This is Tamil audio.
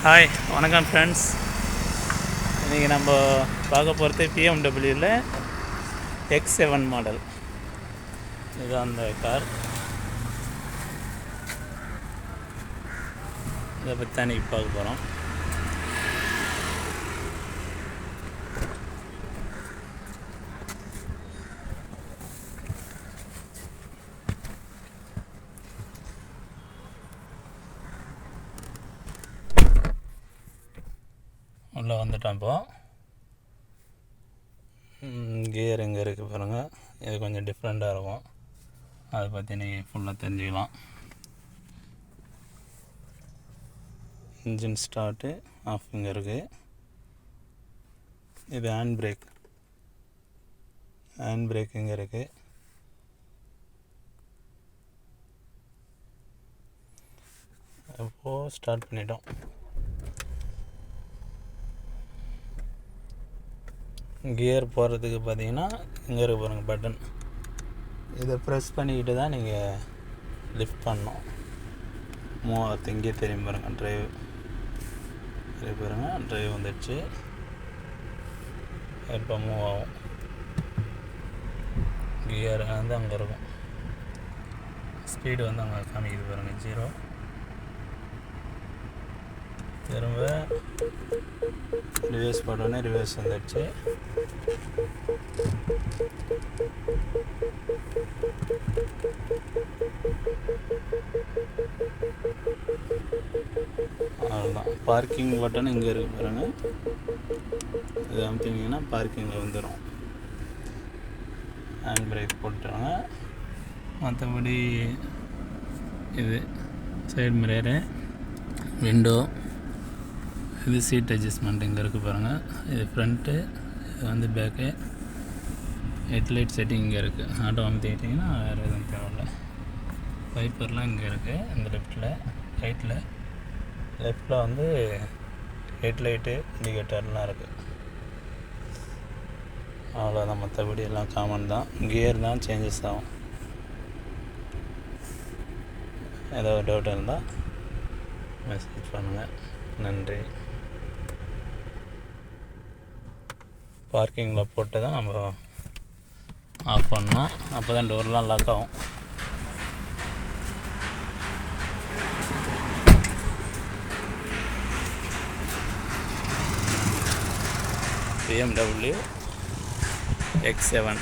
ஹாய் வணக்கம் ஃப்ரெண்ட்ஸ் இன்றைக்கி நம்ம பார்க்க போகிறது பிஎம்டபிள்யூவில் எக்ஸ் செவன் மாடல் இதுதான் அந்த கார் இதை பற்றி தான் இன்றைக்கி பார்க்க போகிறோம் உள்ளே வந்துட்டோம் இப்போ. கியர் எங்கே இருக்குது பாருங்கள் இது கொஞ்சம் டிஃப்ரெண்ட்டாக இருக்கும். அதை பற்றி நீங்கள் ஃபுல்லாக தெரிஞ்சுக்கலாம். இன்ஜின் ஸ்டார்ட்டு ஆஃப் இங்கே இருக்குது இது ஹேண்ட் பிரேக் ஹேண்ட் பிரேக் இங்கே இருக்குது அப்போது ஸ்டார்ட் பண்ணிட்டோம். கியர் போகிறதுக்கு பார்த்தீங்கன்னா இங்கே இருக்க பாருங்கள் பட்டன் இதை ப்ரெஸ் பண்ணிக்கிட்டு தான் நீங்கள் லிஃப்ட் பண்ணணும். மூவாயிரத்து இங்கே தெரியும் பாருங்கள் ட்ரைவ் இது பாருங்கள் ட்ரைவ் வந்துடுச்சு. இப்போ மூவ் ஆகும். கியர் வந்து அங்கே இருக்கும். ஸ்பீடு வந்து அங்கே காமிக்குது பாருங்கள் ஜீரோ திரும்ப ரிவர்ஸ் போட்டோன்னே ரிவர்ஸ் வந்துடுச்சு. அவ்வளோதான் பார்க்கிங் பட்டன் இங்கே இருக்கு பாருங்க. இது அமுத்திங்கன்னா பார்க்கிங்கில் வந்துடும் ஹேண்ட் பிரேக் போட்டுருவாங்க மற்றபடி இது சைடு மிரரு விண்டோ இது சீட் அட்ஜஸ்ட்மெண்ட் இங்கே இருக்குது பாருங்கள் இது ஃப்ரண்ட்டு இது வந்து பேக்கு ஹெட்லைட் செட்டிங் இங்கே இருக்குது ஆட்டோ அமைத்திக்கிட்டிங்கன்னா வேறு எதுவும் தேவையில்லை. வைப்பர்லாம் இங்கே இருக்குது இந்த லெஃப்ட்டில் ரைட்டில் லெஃப்ட்டில் வந்து ஹெட்லைட்டு இண்டிகேட்டர்லாம் இருக்குது அவ்வளோதான் மற்றபடி எல்லாம் காமன் தான். கியர் தான் சேஞ்சஸ் ஆகும் ஏதாவது டவுட் இருந்தால் மெசேஜ் பண்ணுங்கள் நன்றி. பார்க்கிங்கில் போட்டு தான் நம்ம ஆஃப் பண்ணோம். அப்போ தான் டோர்லாம் லாக் ஆகும். BMW X seven